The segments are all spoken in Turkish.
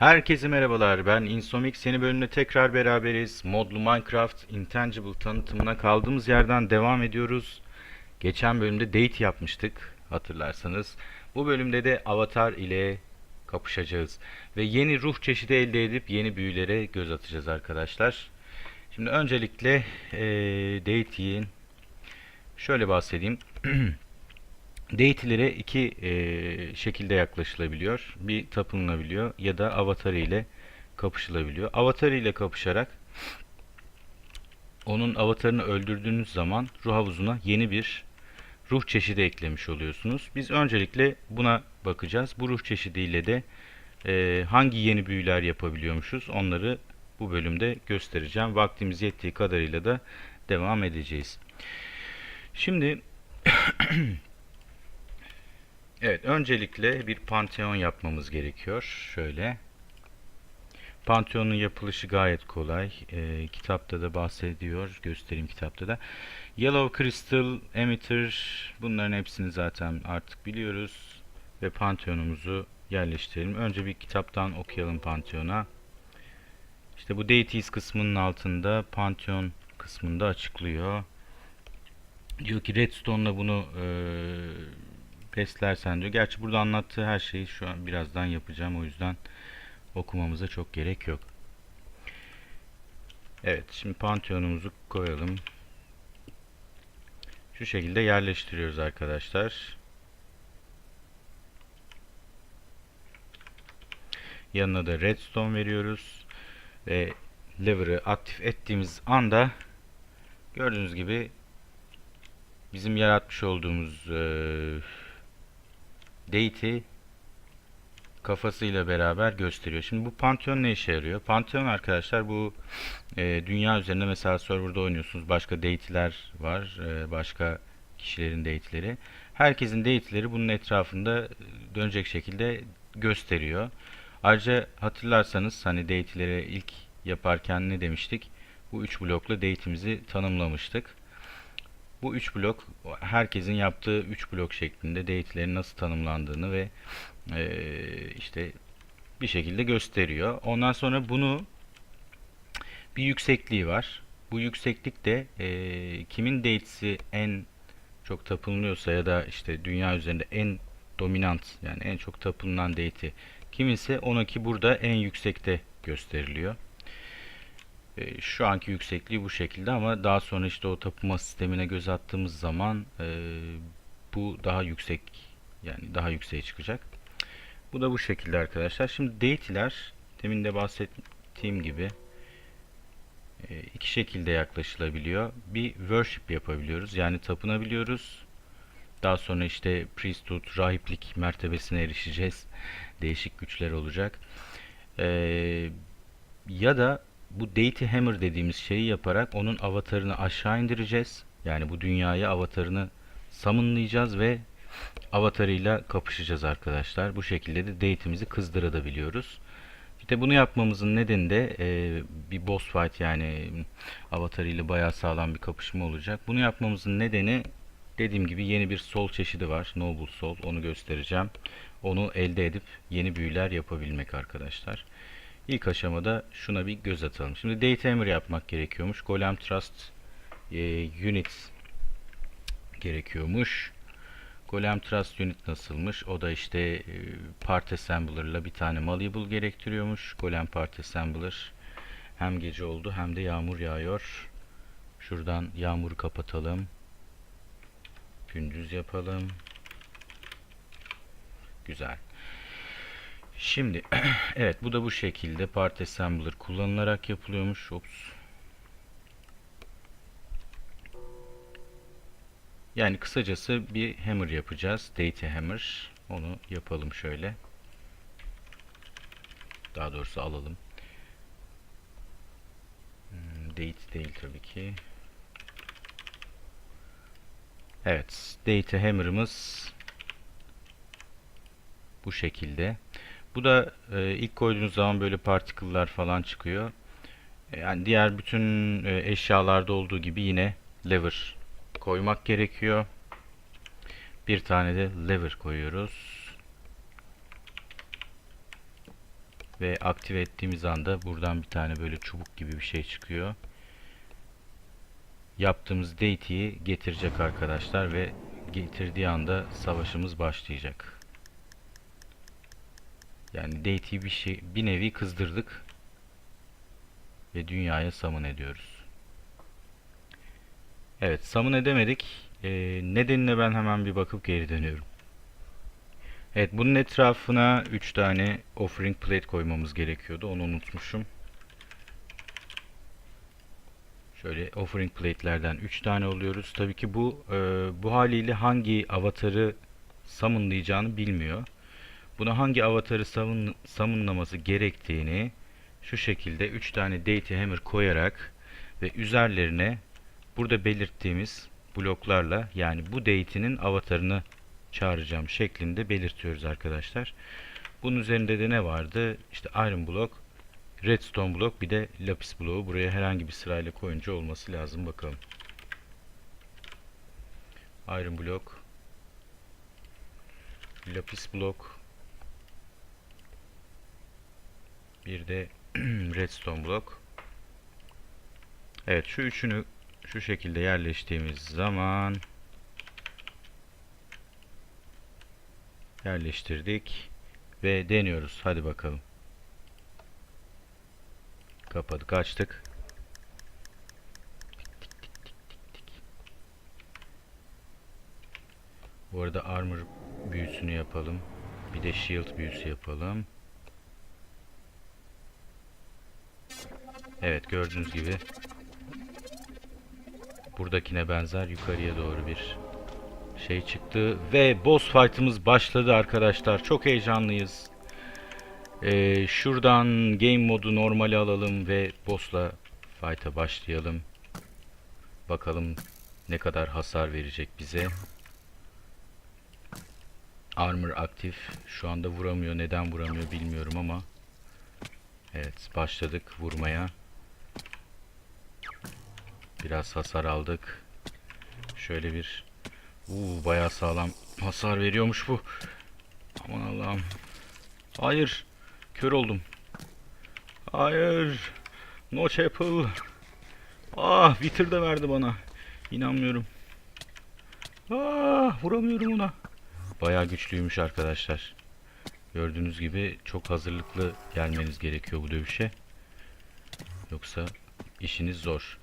Herkese merhabalar. Ben Insomix. Yeni bölümde tekrar beraberiz. Modlu Minecraft Intangible tanıtımına kaldığımız yerden devam ediyoruz. Geçen bölümde date yapmıştık hatırlarsanız. Bu bölümde de avatar ile kapışacağız. Ve yeni ruh çeşidi elde edip yeni büyülere göz atacağız arkadaşlar. Şimdi öncelikle eee date'in şöyle bahsedeyim. Deity'lere iki eee, şekilde yaklaşılabiliyor. Bir tapınılabiliyor ya da avatar ile kapışılabiliyor. Avatar ile kapışarak onun avatarını öldürdüğünüz zaman ruh havuzuna yeni bir ruh çeşidi eklemiş oluyorsunuz. Biz öncelikle buna bakacağız. Bu ruh çeşidiyle de eee, hangi yeni büyüler yapabiliyormuşuz onları bu bölümde göstereceğim. Vaktimiz yettiği kadarıyla da devam edeceğiz. Şimdi Evet, öncelikle bir panteon yapmamız gerekiyor. Şöyle. Panteonun yapılışı gayet kolay. Ee, kitapta da bahsediyor. Göstereyim kitapta da. Yellow Crystal, Emitter bunların hepsini zaten artık biliyoruz. Ve panteonumuzu yerleştirelim. Önce bir kitaptan okuyalım panteona. İşte bu Deities kısmının altında panteon kısmında açıklıyor. Diyor ki Redstone'la bunu eee beslersen diyor. Gerçi burada anlattığı her şeyi şu an birazdan yapacağım. O yüzden okumamıza çok gerek yok. Evet, şimdi panteonumuzu koyalım. Şu şekilde yerleştiriyoruz arkadaşlar. Yanına da redstone veriyoruz. Ve lever'ı aktif ettiğimiz anda gördüğünüz gibi bizim yaratmış olduğumuz eee Deity kafasıyla beraber gösteriyor. Şimdi bu Pantheon ne işe yarıyor? Pantheon arkadaşlar bu e, dünya üzerinde mesela serverda oynuyorsunuz. Başka deity'ler var. e, başka kişilerin deity'leri. Herkesin deity'leri bunun etrafında dönecek şekilde gösteriyor. Ayrıca hatırlarsanız hani deity'leri ilk yaparken ne demiştik? Bu üç blokla deity'mizi tanımlamıştık. Bu üç blok herkesin yaptığı üç blok şeklinde deity'lerin nasıl tanımlandığını ve eee, işte bir şekilde gösteriyor. Ondan sonra bunu bir yüksekliği var. Bu yükseklik de eee, kimin deity'si en çok tapınılıyorsa ya da işte dünya üzerinde en dominant yani en çok tapınılan deity kiminse onunki burada en yüksekte gösteriliyor. E, şu anki yüksekliği bu şekilde ama daha sonra işte o tapınma sistemine göz attığımız zaman e, bu daha yüksek yani daha yükseğe çıkacak. Bu da bu şekilde arkadaşlar. Şimdi deity'ler demin de bahsettiğim gibi e, iki şekilde yaklaşılabiliyor. Bir worship yapabiliyoruz. Yani tapınabiliyoruz. Daha sonra işte priesthood, rahiplik mertebesine erişeceğiz. Değişik güçler olacak. E, ya da bu Deity Hammer dediğimiz şeyi yaparak onun avatarını aşağı indireceğiz. Yani bu dünyaya avatarını summonlayacağız ve avatarıyla kapışacağız arkadaşlar. Bu şekilde de deity'mizi kızdırabiliyoruz. İşte bunu yapmamızın nedeni de e, bir boss fight yani avatarıyla bayağı sağlam bir kapışma olacak. Bunu yapmamızın nedeni dediğim gibi yeni bir sol çeşidi var. Noble Soul. Onu göstereceğim. Onu elde edip yeni büyüler yapabilmek arkadaşlar. İlk aşamada şuna bir göz atalım. Şimdi data hammer yapmak gerekiyormuş. Golem Trust e, Unit gerekiyormuş. Golem Trust Unit nasılmış? O da işte e, Part Assembler'la bir tane Malleable gerektiriyormuş. Golem Part Assembler hem gece oldu hem de yağmur yağıyor. Şuradan yağmuru kapatalım. Gündüz yapalım. Güzel. Şimdi evet bu da bu şekilde part assembler kullanılarak yapılıyormuş. Ops. Yani kısacası bir hammer yapacağız. Data hammer. Onu yapalım şöyle. Daha doğrusu alalım. Hmm, Date değil tabii ki. Evet. Data hammer'ımız bu şekilde. Bu da e, ilk koyduğunuz zaman böyle partiküller falan çıkıyor. E, yani diğer bütün e, eşyalarda olduğu gibi yine lever koymak gerekiyor. Bir tane de lever koyuyoruz. ve aktive ettiğimiz anda buradan bir tane böyle çubuk gibi bir şey çıkıyor. Yaptığımız deity'yi getirecek arkadaşlar ve getirdiği anda savaşımız başlayacak. Yani deity'yi bir şey bir nevi kızdırdık ve dünyaya summon ediyoruz. Evet, summon edemedik. Ee, nedenine ben hemen bir bakıp geri dönüyorum. Evet, bunun etrafına 3 tane offering plate koymamız gerekiyordu. Onu unutmuşum. Şöyle offering plate'lerden 3 tane oluyoruz. Tabii ki bu e, bu haliyle hangi avatarı summonlayacağını bilmiyor. Buna hangi avatarı summon, summonlaması gerektiğini şu şekilde 3 tane deity hammer koyarak ve üzerlerine burada belirttiğimiz bloklarla yani bu deity'nin avatarını çağıracağım şeklinde belirtiyoruz arkadaşlar. Bunun üzerinde de ne vardı? İşte iron block, redstone block bir de lapis bloğu. Buraya herhangi bir sırayla koyunca olması lazım bakalım. Iron block, lapis block, bir de redstone block. Evet şu üçünü şu şekilde yerleştiğimiz zaman yerleştirdik ve deniyoruz. Hadi bakalım. Kapadık, açtık. Bu arada armor büyüsünü yapalım. Bir de shield büyüsü yapalım. Evet gördüğünüz gibi buradakine benzer yukarıya doğru bir şey çıktı ve boss fight'ımız başladı arkadaşlar. Çok heyecanlıyız. Ee, şuradan game modu normali alalım ve boss'la fight'a başlayalım. Bakalım ne kadar hasar verecek bize. Armor aktif. Şu anda vuramıyor. Neden vuramıyor bilmiyorum ama. Evet başladık vurmaya. Biraz hasar aldık. Şöyle bir Uuu bayağı sağlam hasar veriyormuş bu. Aman Allah'ım. Hayır. Kör oldum. Hayır. No chapel. Ah Wither de verdi bana. İnanmıyorum. Ah vuramıyorum ona. Bayağı güçlüymüş arkadaşlar. Gördüğünüz gibi çok hazırlıklı gelmeniz gerekiyor bu dövüşe. Yoksa işiniz zor.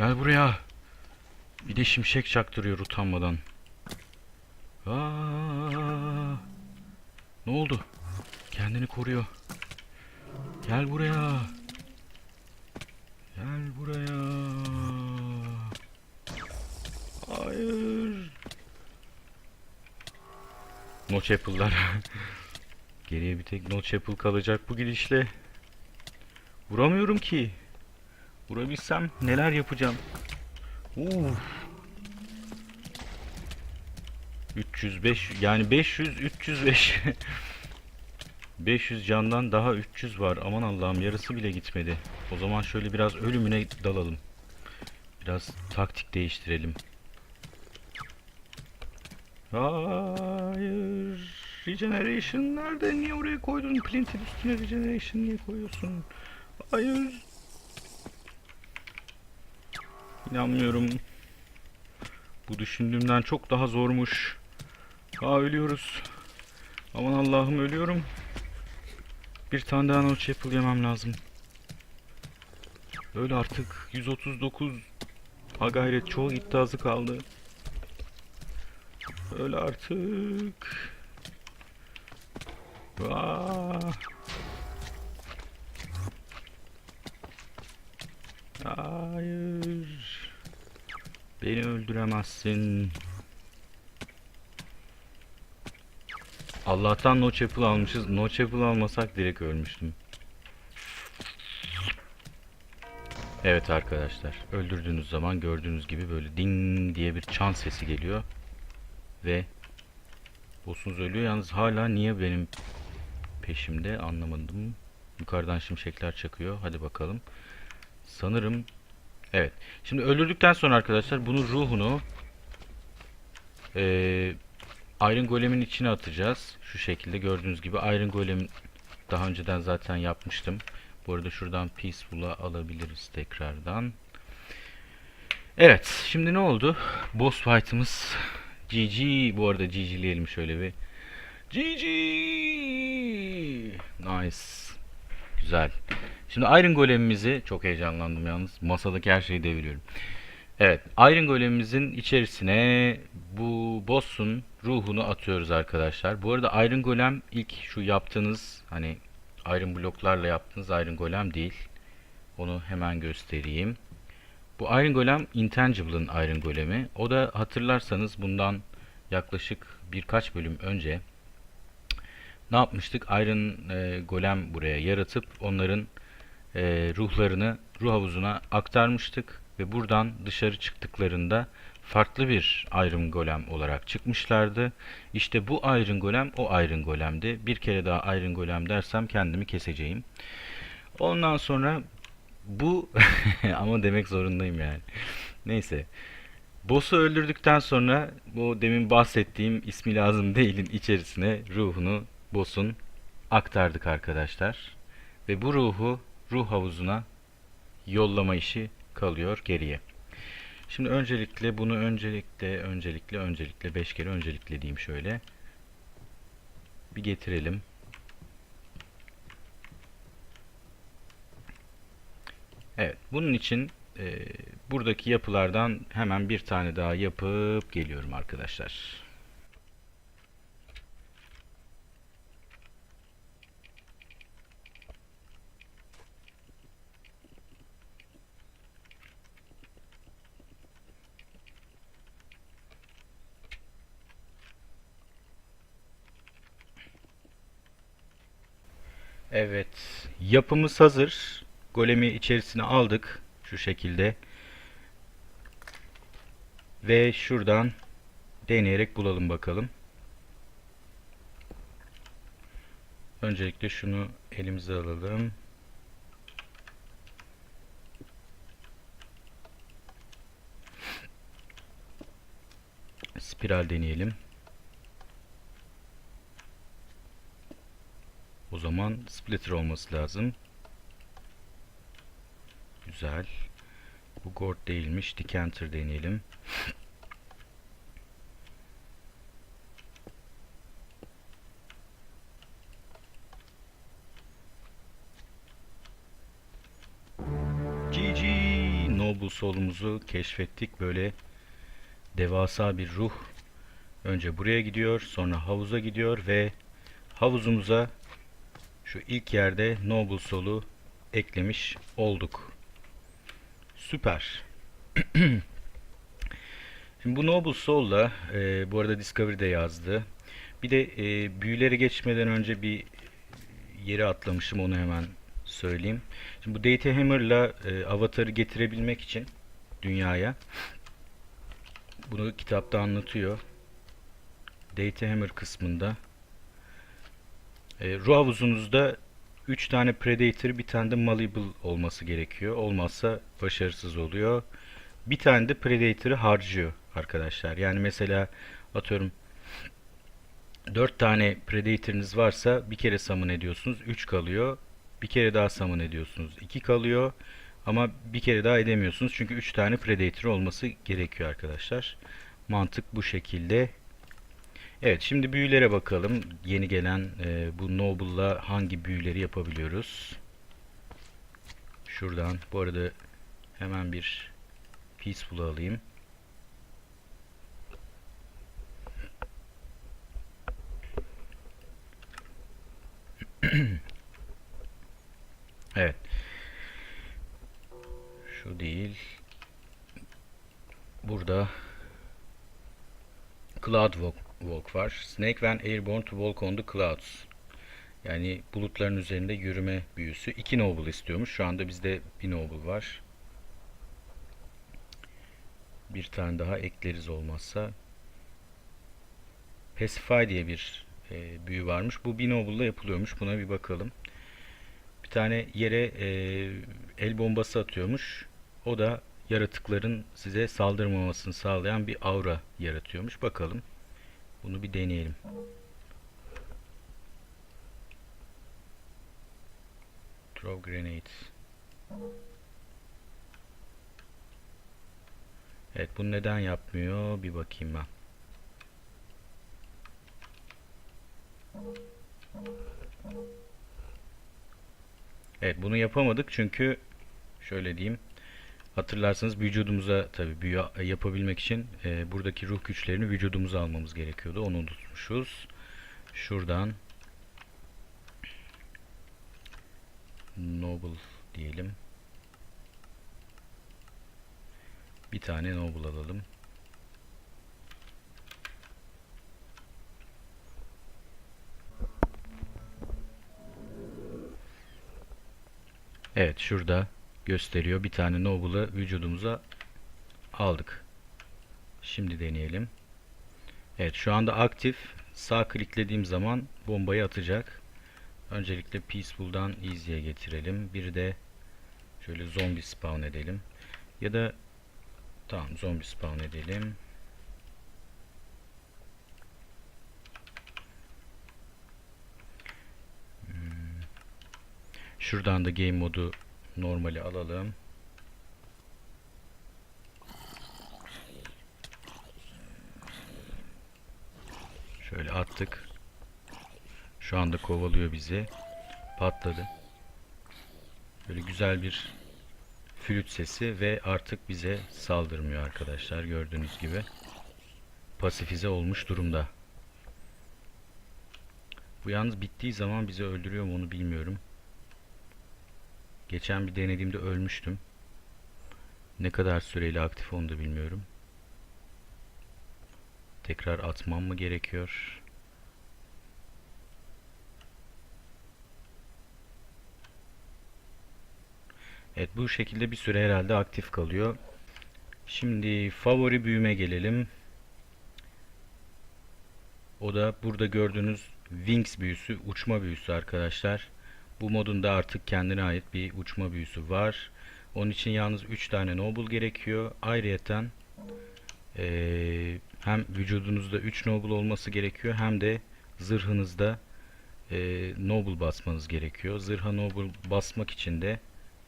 Gel buraya. Bir de şimşek çaktırıyor utanmadan. Aa, ne oldu? Kendini koruyor. Gel buraya. Gel buraya. Hayır. No Chapel'lar. Geriye bir tek No Chapel kalacak bu gidişle. Vuramıyorum ki. Vurabilsem neler yapacağım. Uf. 305 yani 500 305 500 candan daha 300 var. Aman Allah'ım yarısı bile gitmedi. O zaman şöyle biraz ölümüne dalalım. Biraz taktik değiştirelim. Hayır. Regeneration nerede? Niye oraya koydun? Plintin üstüne regeneration niye koyuyorsun? Hayır. İnanmıyorum. Bu düşündüğümden çok daha zormuş. Aa ölüyoruz. Aman Allah'ım ölüyorum. Bir tane daha no chapel yemem lazım. Öyle artık 139 ha gayret çoğu gitti azı kaldı. Öyle artık. Aa. Hayır. Beni öldüremezsin. Allah'tan no chapel almışız. No chapel almasak direkt ölmüştüm. Evet arkadaşlar. Öldürdüğünüz zaman gördüğünüz gibi böyle ding diye bir çan sesi geliyor. Ve boss'unuz ölüyor. Yalnız hala niye benim peşimde anlamadım. Yukarıdan şimşekler çakıyor. Hadi bakalım. Sanırım evet. Şimdi öldürdükten sonra arkadaşlar bunun ruhunu eee Iron Golem'in içine atacağız. Şu şekilde gördüğünüz gibi Iron Golem daha önceden zaten yapmıştım. Bu arada şuradan Peaceful'a alabiliriz tekrardan. Evet, şimdi ne oldu? Boss fight'ımız GG. Bu arada GG'leyelim şöyle bir. GG! Nice. Güzel. Şimdi Iron Golem'imizi çok heyecanlandım yalnız. Masadaki her şeyi deviriyorum. Evet, Iron Golem'imizin içerisine bu boss'un ruhunu atıyoruz arkadaşlar. Bu arada Iron Golem ilk şu yaptığınız hani Iron bloklarla yaptığınız Iron Golem değil. Onu hemen göstereyim. Bu Iron Golem Intangible'ın Iron Golem'i. O da hatırlarsanız bundan yaklaşık birkaç bölüm önce ne yapmıştık? Iron e, Golem buraya yaratıp onların e, ruhlarını ruh havuzuna aktarmıştık ve buradan dışarı çıktıklarında farklı bir Iron Golem olarak çıkmışlardı. İşte bu Iron Golem o Iron Golem'di. Bir kere daha Iron Golem dersem kendimi keseceğim. Ondan sonra bu ama demek zorundayım yani. Neyse. Boss'u öldürdükten sonra bu demin bahsettiğim ismi lazım değilin içerisine ruhunu boss'un aktardık arkadaşlar. Ve bu ruhu ruh havuzuna yollama işi kalıyor geriye. Şimdi öncelikle bunu öncelikle öncelikle öncelikle 5 kere öncelikle diyeyim şöyle. Bir getirelim. Evet, bunun için e, buradaki yapılardan hemen bir tane daha yapıp geliyorum arkadaşlar. Evet, yapımız hazır. Golemi içerisine aldık şu şekilde. Ve şuradan deneyerek bulalım bakalım. Öncelikle şunu elimize alalım. Spiral deneyelim. Zaman splitter olması lazım. Güzel. Bu gourd değilmiş. Decanter deneyelim. GG! Noble Soul'umuzu keşfettik. Böyle devasa bir ruh. Önce buraya gidiyor. Sonra havuza gidiyor ve havuzumuza şu ilk yerde Noble Soul'u eklemiş olduk. Süper. Şimdi bu Noble Soul'la e, bu arada Discovery'de yazdı. Bir de e, büyülere geçmeden önce bir yere atlamışım onu hemen söyleyeyim. Şimdi bu Data Hammer'la e, avatarı getirebilmek için dünyaya bunu kitapta anlatıyor. Data Hammer kısmında e, ruh havuzunuzda 3 tane Predator, bir tane de Malleable olması gerekiyor. Olmazsa başarısız oluyor. Bir tane de Predator'ı harcıyor arkadaşlar. Yani mesela atıyorum 4 tane Predator'ınız varsa bir kere summon ediyorsunuz. 3 kalıyor. Bir kere daha summon ediyorsunuz. 2 kalıyor. Ama bir kere daha edemiyorsunuz. Çünkü 3 tane Predator olması gerekiyor arkadaşlar. Mantık bu şekilde. Evet şimdi büyülere bakalım. Yeni gelen e, bu Noble'la hangi büyüleri yapabiliyoruz? Şuradan bu arada hemen bir Peaceful alayım. evet. Şu değil. Burada Cloud Walk, var. Snake when airborne to walk on the clouds. Yani bulutların üzerinde yürüme büyüsü. 2 noble istiyormuş. Şu anda bizde bir noble var. Bir tane daha ekleriz olmazsa. Pacify diye bir e, büyü varmış. Bu bir noble ile yapılıyormuş. Buna bir bakalım. Bir tane yere e, el bombası atıyormuş. O da yaratıkların size saldırmamasını sağlayan bir aura yaratıyormuş. Bakalım. Bunu bir deneyelim. Throw grenades. Evet bunu neden yapmıyor? Bir bakayım ben. Evet bunu yapamadık çünkü şöyle diyeyim. Hatırlarsanız vücudumuza tabi büyü yapabilmek için e, buradaki ruh güçlerini vücudumuza almamız gerekiyordu. Onu unutmuşuz. Şuradan Noble diyelim. Bir tane Noble alalım. Evet şurada gösteriyor. Bir tane Noble'ı vücudumuza aldık. Şimdi deneyelim. Evet şu anda aktif. Sağ kliklediğim zaman bombayı atacak. Öncelikle Peaceful'dan Easy'ye getirelim. Bir de şöyle zombi spawn edelim. Ya da tamam zombi spawn edelim. Hmm. Şuradan da game modu normali alalım. Şöyle attık. Şu anda kovalıyor bizi. Patladı. Böyle güzel bir flüt sesi ve artık bize saldırmıyor arkadaşlar gördüğünüz gibi. Pasifize olmuş durumda. Bu yalnız bittiği zaman bizi öldürüyor mu onu bilmiyorum. Geçen bir denediğimde ölmüştüm. Ne kadar süreyle aktif onu da bilmiyorum. Tekrar atmam mı gerekiyor? Evet bu şekilde bir süre herhalde aktif kalıyor. Şimdi favori büyüme gelelim. O da burada gördüğünüz Wings büyüsü, uçma büyüsü arkadaşlar. Bu modunda artık kendine ait bir uçma büyüsü var. Onun için yalnız 3 tane Noble gerekiyor. Ayrıyeten ee, hem vücudunuzda 3 Noble olması gerekiyor hem de zırhınızda e, Noble basmanız gerekiyor. Zırha Noble basmak için de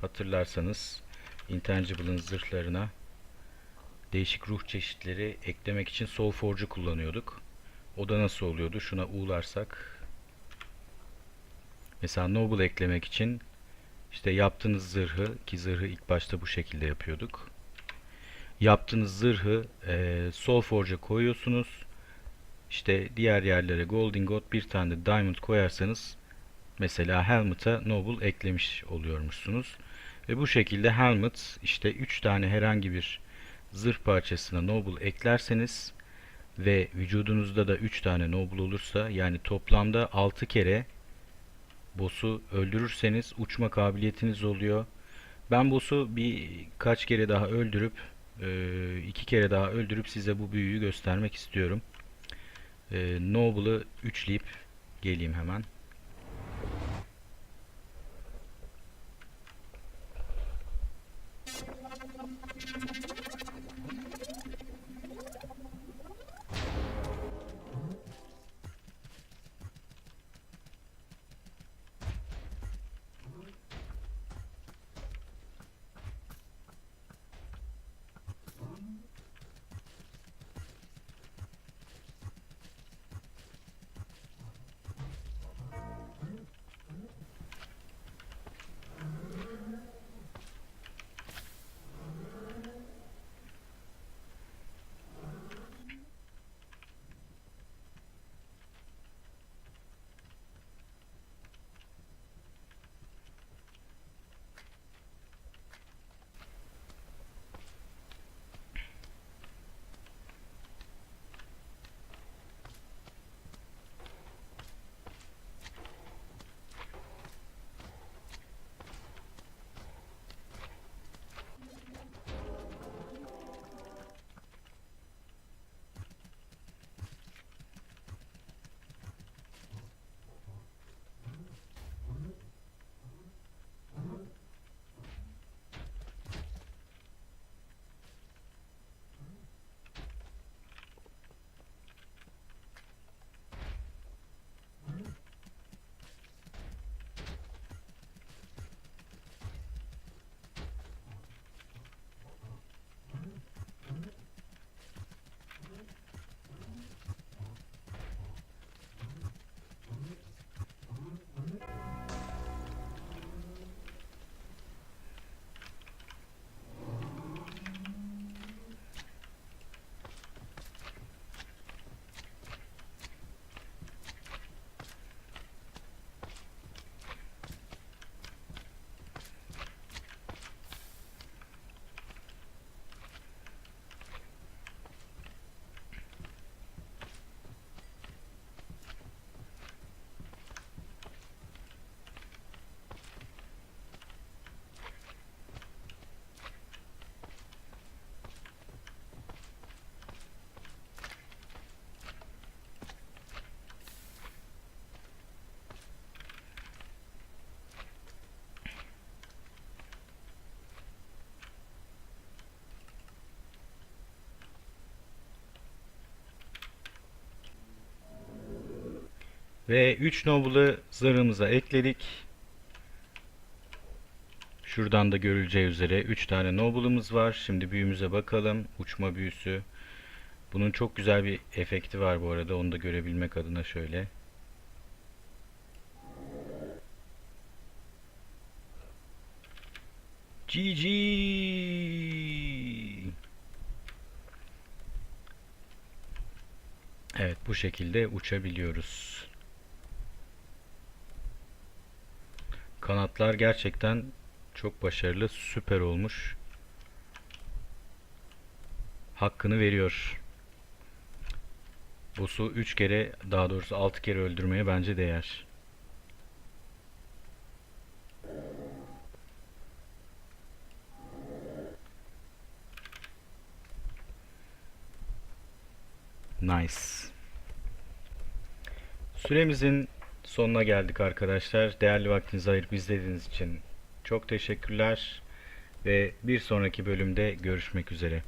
hatırlarsanız Intangible'ın zırhlarına değişik ruh çeşitleri eklemek için Soulforge'u kullanıyorduk. O da nasıl oluyordu? Şuna uğularsak mesela Noble eklemek için işte yaptığınız zırhı ki zırhı ilk başta bu şekilde yapıyorduk. Yaptığınız zırhı e, Soulforge'a koyuyorsunuz. İşte diğer yerlere Golden God bir tane de Diamond koyarsanız mesela Helmet'a Noble eklemiş oluyormuşsunuz. Ve bu şekilde Helmet işte 3 tane herhangi bir zırh parçasına Noble eklerseniz ve vücudunuzda da 3 tane Noble olursa yani toplamda 6 kere boss'u öldürürseniz uçma kabiliyetiniz oluyor. Ben boss'u birkaç kere daha öldürüp iki kere daha öldürüp size bu büyüyü göstermek istiyorum. Noble'ı üçleyip geleyim hemen. Ve 3 Noble'ı zırhımıza ekledik. Şuradan da görüleceği üzere 3 tane Noble'ımız var. Şimdi büyümüze bakalım. Uçma büyüsü. Bunun çok güzel bir efekti var bu arada. Onu da görebilmek adına şöyle. GG. Evet bu şekilde uçabiliyoruz. Kanatlar gerçekten çok başarılı, süper olmuş. Hakkını veriyor. Boss'u 3 kere, daha doğrusu 6 kere öldürmeye bence değer. Nice. Süremizin sonuna geldik arkadaşlar. Değerli vaktinizi ayırıp izlediğiniz için çok teşekkürler ve bir sonraki bölümde görüşmek üzere.